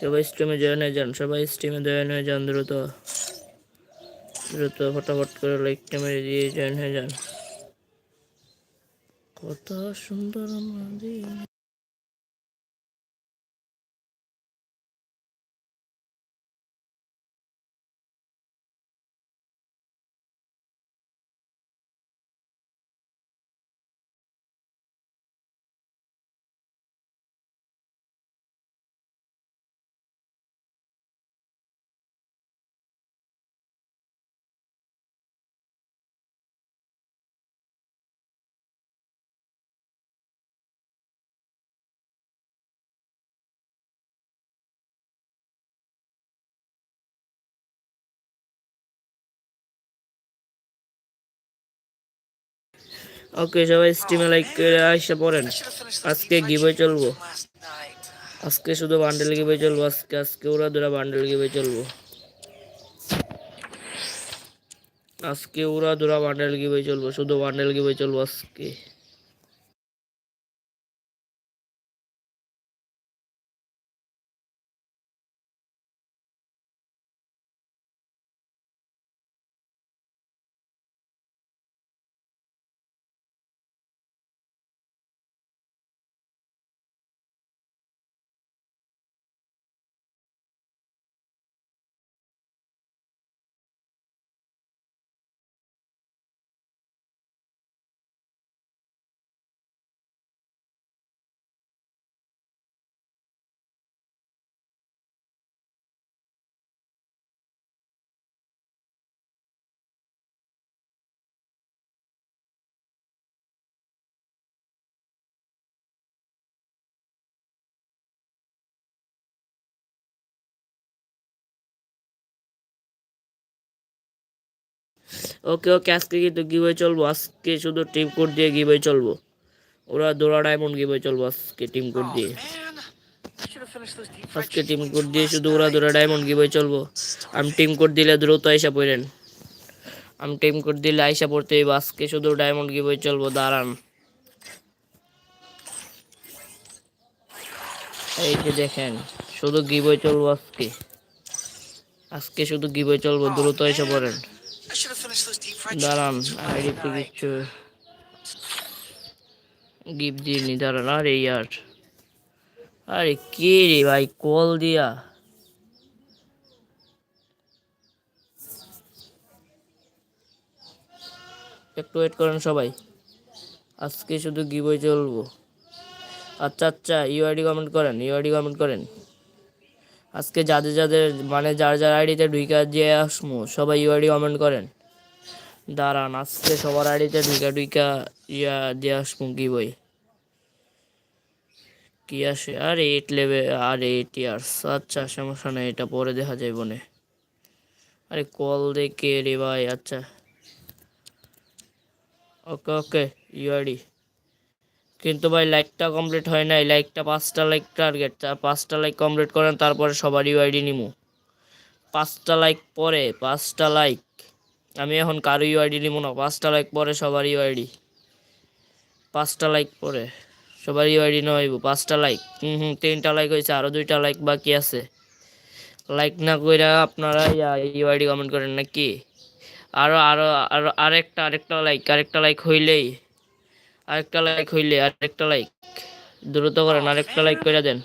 সবাই স্ট্রিমে জয়েন হয়ে যান, সবাই স্ট্রিমে জয়েন হয়ে যান দ্রুত। দ্রুত ফটাফট করে লাইক মেরে দিয়ে জয়েন হয়ে যান। কত সুন্দর আমাদের ওকে, সবাই স্টিমে লাইক করে আসা, পড়েন। আজকে গিভে চলবো। আজকে শুধু বান্ডেল গিভে চলবো, আজকে আজকে ওরা দুরা বান্ডেল গিভে চলবো। আজকে ওরা দুরা বান্ডেল গিভে চলবো, শুধু বান্ডেল গিভে চলবো আজকে। ওকে ওকে আজকে কিন্তু গিভওয়ে চলবো আজকে শুধু টিম কোড দিয়ে গিভওয়ে চলবো। ওরা দোড়া ডায়মন্ড গিভওয়ে চলবো আজকে টিম কোড দিয়ে। আজকে টিম কোড দিয়ে শুধু ওরা দোড়া ডায়মন্ড গিভওয়ে চলবো। আমি টিম কোড দিলে দ্রুত আইসা পড়েন। আমি টিম কোড দিলে আইসা পড়তে হইবো। আজকে শুধু ডায়মন্ড গিভওয়ে চলবো দাঁড়ান। এই যে দেখেন শুধু গিভওয়ে চলবো আজকে। আজকে শুধু গিভওয়ে চলবো দ্রুত এসে পড়েন। দাঁড়ান chicken wings আইডি before তো কিছু গিফট দিয়ে নি দাঁড়ান আরে ইয়ার আরে কে রে ভাই কল দিয়া। একটু ওয়েট করেন সবাই আজকে শুধু গিবই চলবো। আচ্ছা আচ্ছা ইউআইডি কমেন্ট করেন ইউআইডি কমেন্ট করেন। আজকে যাদের যাদের মানে যার যার আইডিতে ঢুইকা দিয়ে আসমু সবাই ইউআইডি কমেন্ট করেন। দাঁড়ান, আজকে সবার আড়িতে ঢুইকা ঢুইকা ইয়া দিয়ে আসমু কি বই? কি আসে? আর এইট লেভেল আর এইট ইয়ার্স আচ্ছা সমস্যা নেই, এটা পরে দেখা যায় বনে। আরে কল দেখে রে ভাই আচ্ছা। ওকে ওকে ইউআইডি কিন্তু ভাই লাইকটা কমপ্লিট হয় নাই। লাইকটা পাঁচটা লাইক টার্গেট পাঁচটা লাইক কমপ্লিট করেন, তারপরে সবার ইউআইডি নিমু। পাঁচটা লাইক পরে, পাঁচটা লাইক আমি এখন কারও ইউআইডি নিব না, পাঁচটা লাইক পরে সবার ইউআইডি পাঁচটা লাইক পরে, সবার ইউআইডি নইব পাঁচটা লাইক হুম হুম, তিনটা লাইক হয়েছে আরও দুইটা লাইক বাকি আছে। লাইক না কইরা আপনারা ইউআইডি কমেন্ট করেন নাকি? আরও আরও আরও আরেকটা আরেকটা লাইক আরেকটা লাইক হইলেই, আরেকটা লাইক হইলে আরেকটা লাইক দ্রুত করেন, আরেকটা লাইক করে দেন।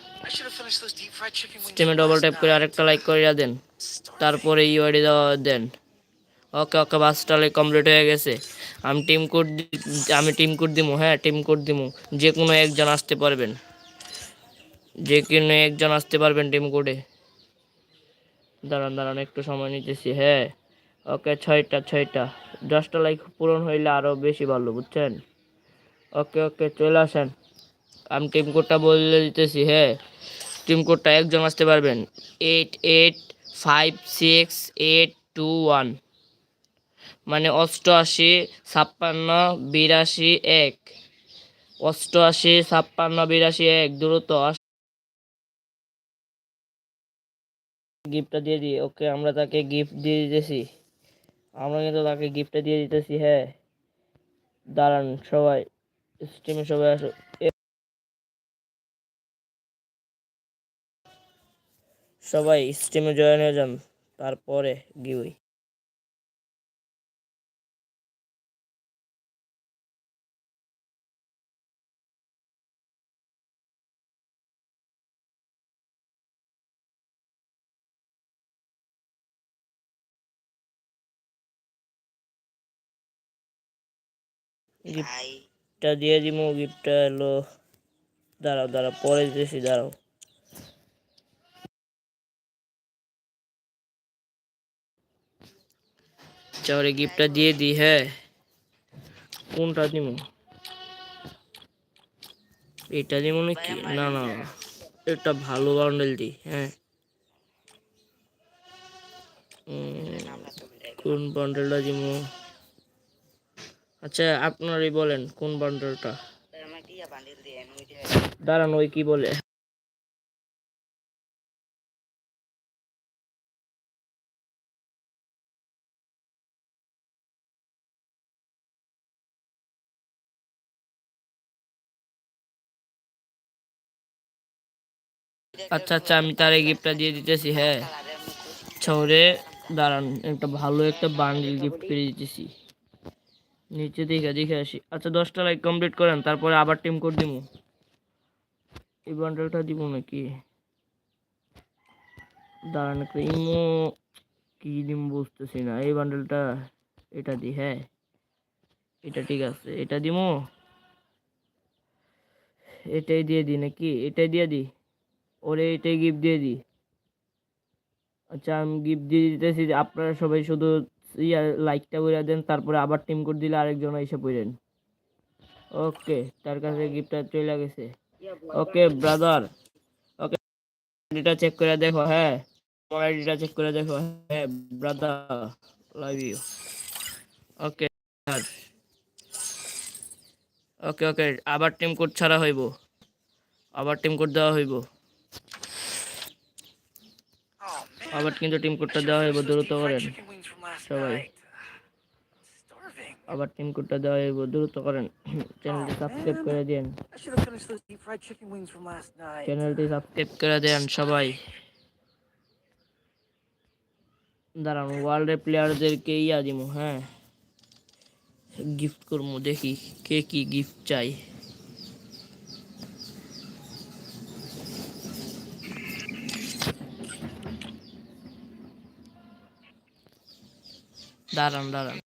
স্টিমে ডবল ট্যাপ করে আরেকটা লাইক করে দেন। তারপরে ইউআইডি দেওয়া দেন। ওকে ওকে পাঁচটা লাইক কমপ্লিট হয়ে গেছে। আমি টিম কোড আমি টিম কোড দিমু হ্যাঁ টিম কোড দিমু। যে কোনো একজন আসতে পারবেন। যে কোনো একজন আসতে পারবেন টিম কোডে দাঁড়ান দাঁড়ান, একটু সময় নিতেছি হ্যাঁ। ওকে, ছয়টা ছয়টা। দশটা লাইক পূরণ হইলে আরও বেশি ভালো বুঝছেন? ওকে ওকে, চলে আসেন। আমি টিম কোডটা বলে দিতেছি হ্যাঁ। টিম কোডটা একজন আসতে পারবেন। Eight eight five six eight two one মানে অষ্টআশি, ছাপ্পান্ন, বিরাশি, এক। অষ্টআশি, ছাপ্পান্ন, বিরাশি, এক। দ্রুত গিফটটা দিয়ে দিই। ওকে, আমরা তাকে গিফট দিয়ে দিতেছি। আমরা কিন্তু তাকে গিফটটা দিয়ে দিতেছি হ্যাঁ। দাঁড়ান, সবাই স্টিমে সবাই আসো। সবাই স্টিমে জয়েন হয়ে যান। তারপরে গিউই গিফটটা দিয়ে দিমু গিফটটা হলো দাঁড়াও দাঁড়াও পরে দিতেছি দাঁড়াও। চাওরে গিফটটা দিয়ে দি হ্যাঁ। কোনটা দিমু? এটা দিমু নাকি? না না না। এটা ভালো বান্ডেল দি হ্যাঁ। কোন বান্ডেলটা দিমু? আচ্ছা আপনারই বলেন, কোন বান্ডেলটা? দাঁড়ান, ওই কি বলে? আচ্ছা আচ্ছা আমি তার এই গিফটটা দিয়ে দিতেছি হ্যাঁ। ছরে দাঁড়ান, একটা ভালো একটা বান্ডিল গিফট করে দিতেছি। নিচে দেখে দেখে আসি। আচ্ছা দশটা লাইক কমপ্লিট করেন, তারপরে আবার টিম কোড দিমু। এই বান্ডেলটা দিব নাকি? দাঁড়ান একটা ইমো, কি দিম বুঝতেছি না। এই বান্ডেলটা এটা দি হ্যাঁ। এটা ঠিক আছে, এটা দিমু। এটাই দিয়ে দিই নাকি? এটাই দিয়ে দিই ওরে, এটাই গিফট দিয়ে দিই আচ্ছা আমি গিফট দিয়ে দিতেছি, আপনারা সবাই শুধু ইয়া লাইকটা করে দেন, তারপরে আবার টিম কোড দিলে আরেকজন এসে পড়েন ওকে, তার কাছে গিফটটা চলে গেছে। ওকে ব্রাদার ওকে আইডিটা চেক করে দেখো হ্যাঁ। আমার আইডিটা চেক করে দেখো হ্যাঁ ব্রাদার লাভ ইউ ওকে ওকে ওকে, আবার টিম কোড ছাড়া হইব। আবার টিম কোড দেওয়া হইব। আবার কিন্তু টিম কোডটা দেওয়া হইব দ্রুত করেন, সবাই। আবার টিম কোডটা দেওয়া হইব দ্রুত করেন। চ্যানেলটি সাবস্ক্রাইব করে দেন. চ্যানেলটি সাবস্ক্রাইব করে দেন সবাই। দাঁড়ান ওয়ার্ল্ডের প্লেয়ারদেরকে ইয়া দিব হ্যাঁ। গিফট করব দেখি কে কি গিফট চাই। দাঁড়ান দাঁড়ান।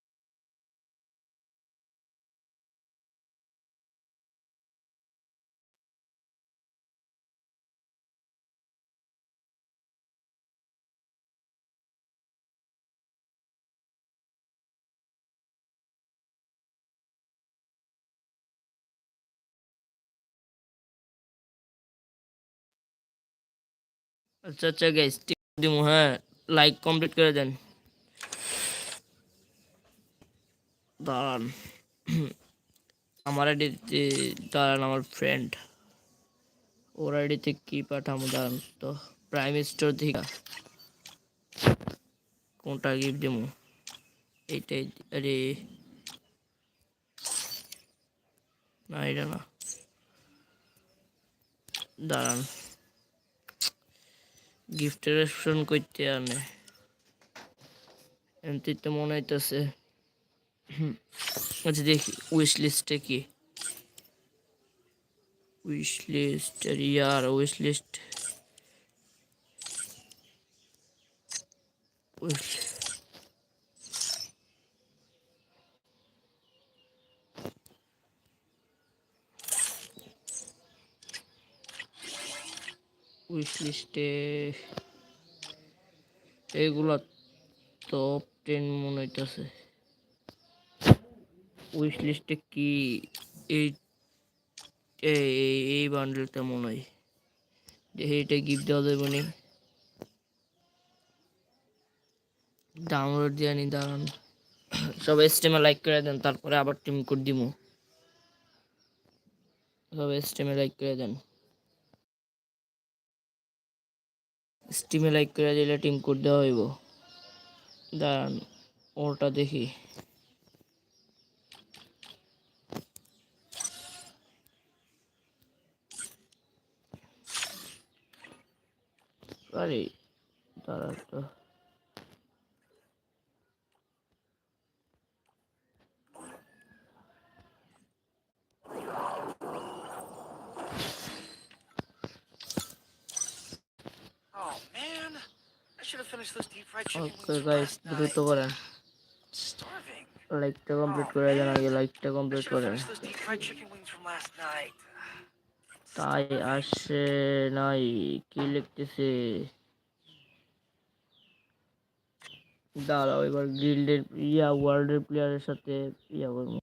আচ্ছা আচ্ছা গাইস দিব হ্যাঁ। লাইক কমপ্লিট করে দেন। দাঁড়ান। আমার আইডিতে দাঁড়ান আমার ফ্রেন্ড ওর আইডিতে কি পাঠামো দাঁড়ান তো। প্রাইম স্টোর থেকে কোনটা গিফট দেবো? এইটাই, আরে। না, এটা না। দাঁড়ান। গিফটের রেশন করতে আনে। এমনি তো মনে হইতেছে হুম, আচ্ছা দেখি উইশ লিস্টে কি? উইশ লিস্ট ইয়ার উইশ লিস্ট উইশ এগুলা টপ টেন মনে হইতেছে। উইশ লিস্টে কি? এই এই বান্ডেলটা মনে হয়। দেখি এটা গিফট দেওয়া যাবে নি ডাউনলোড দিয়ে নি, দাঁড়ান। সবাই স্টেমে লাইক করে দেন, তারপরে আবার টিম কোড দিমু। সবাই স্টেমে লাইক করে দেন। স্টিমে লাইক করে দিলে টিম কোড দেওয়া হইব। দাঁড়ান, ওটা দেখি। আরে দাঁড়া তো Oh man, I should have finished those deep fried chicken okay wings from guys last দ্রুত night. করেন Starving. লাইকটা কমপ্লিট করে দেন আগে লাইকটা I কমপ্লিট should have করেন তাই আসে নাই। কি লিখতেছে? দাঁড়াও এবার গিল্ডের ইয়া ওয়ার্ল্ডের প্লেয়ারের সাথে ইয়া করব।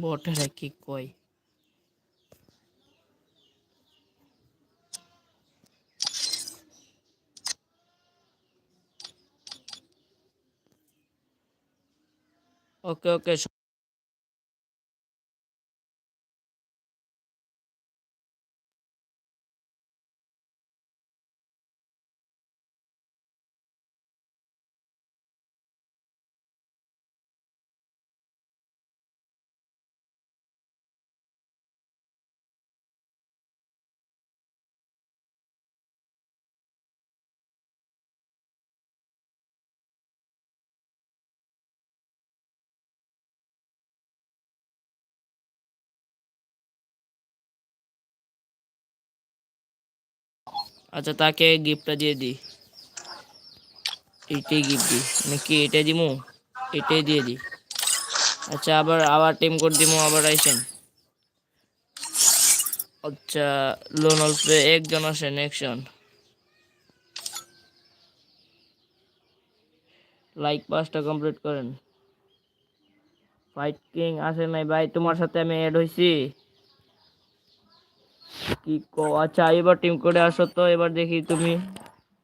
বটেরা কি কয় ওকে ওকে আচ্ছা তাকে গিফটটা দিয়ে দিই এটাই গিফট দিই নাকি এটা দিমু? এটাই দিয়ে দিই আচ্ছা আবার আবার টিম কোড দিমু, আবার আইসেন। আচ্ছা লোন অল্পে একজন আসেন, একজন। লাইক পাঁচটা কমপ্লিট করেন। ফাইট কিং আসে নাই, ভাই, তোমার সাথে আমি অ্যাড হইছি। কি কো আচ্ছা এবার টিম কোডে আসো তো, এবার দেখি তুমি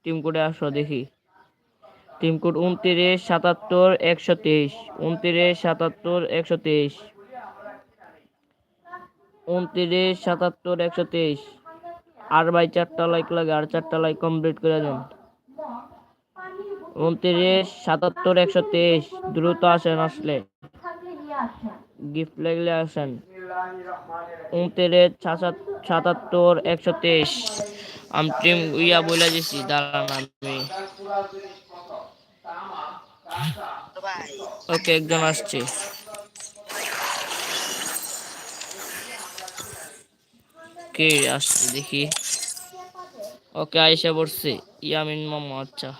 টিম কোডে আসো, দেখি। টিম কোড উনত্রিশ, সাতাত্তর, একশো তেইশ। উনত্রিশ, সাতাত্তর, একশো তেইশ। উনত্রিশ, সাতাত্তর, একশো তেইশ। আর ভাই চারটা লাইক লাগে, আর চারটা লাইক কমপ্লিট করে দেন। উনত্রিশ, সাতাত্তর, একশো তেইশ। দ্রুত আসেন, আসলে। গিফট লাগলে আসেন। উনত্রিশ সাতাত্তর, একশো তেইশ। আমি টিম ইয়া বলে দিছি দাঁড়ান আমি। ওকে একজন আসছে। কে আসছে, দেখি। ওকে আইসা পড়ছে ইয়ামিন মামা আচ্ছা।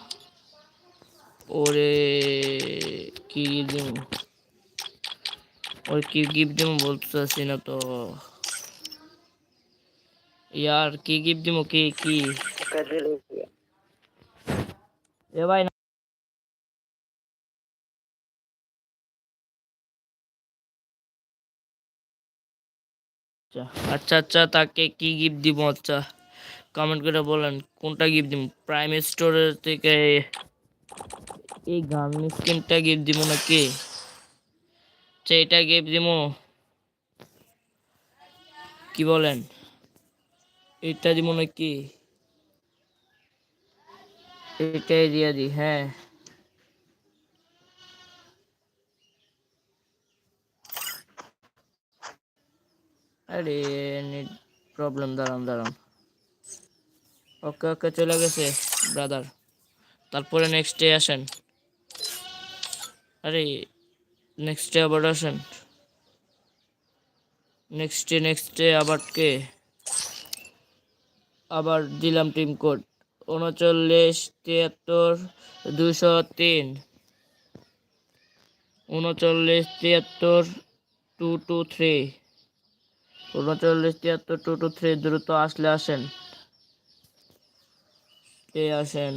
ওরে, কি দিব ওর কি গিফট দিব বলতেছি না তো। ইয়ার, কি গিফট দিব কি কি? এ ভাই আচ্ছা আচ্ছা আচ্ছা তাকে কি গিফট দিব? আচ্ছা কমেন্ট করে বলেন, কোনটা গিফট দিব? প্রাইম স্টোরের থেকে এই গান স্কিনটা গিফট দিব নাকি? আচ্ছা এটা গিফট দিব কি বলেন? এটা দিব নাকি? এটাই দিয়ে দি হ্যাঁ। আরে, নেট প্রবলেম, দাঁড়ান দাঁড়ান। ওকে ওকে, চলে গেছে, ব্রাদার। তারপরে নেক্সট ডে আসেন। আরে নেক্সট আবার আসেন। নেক্সট নেক্সট আবার কে আবার দিলাম টিম কোড উনচল্লিশ, তিয়াত্তর দুশো তিন। উনচল্লিশ, তিয়াত্তর টু টু থ্রি উনচল্লিশ, তিয়াত্তর টু টু থ্রি দ্রুত আসলে আসেন। কে আসেন?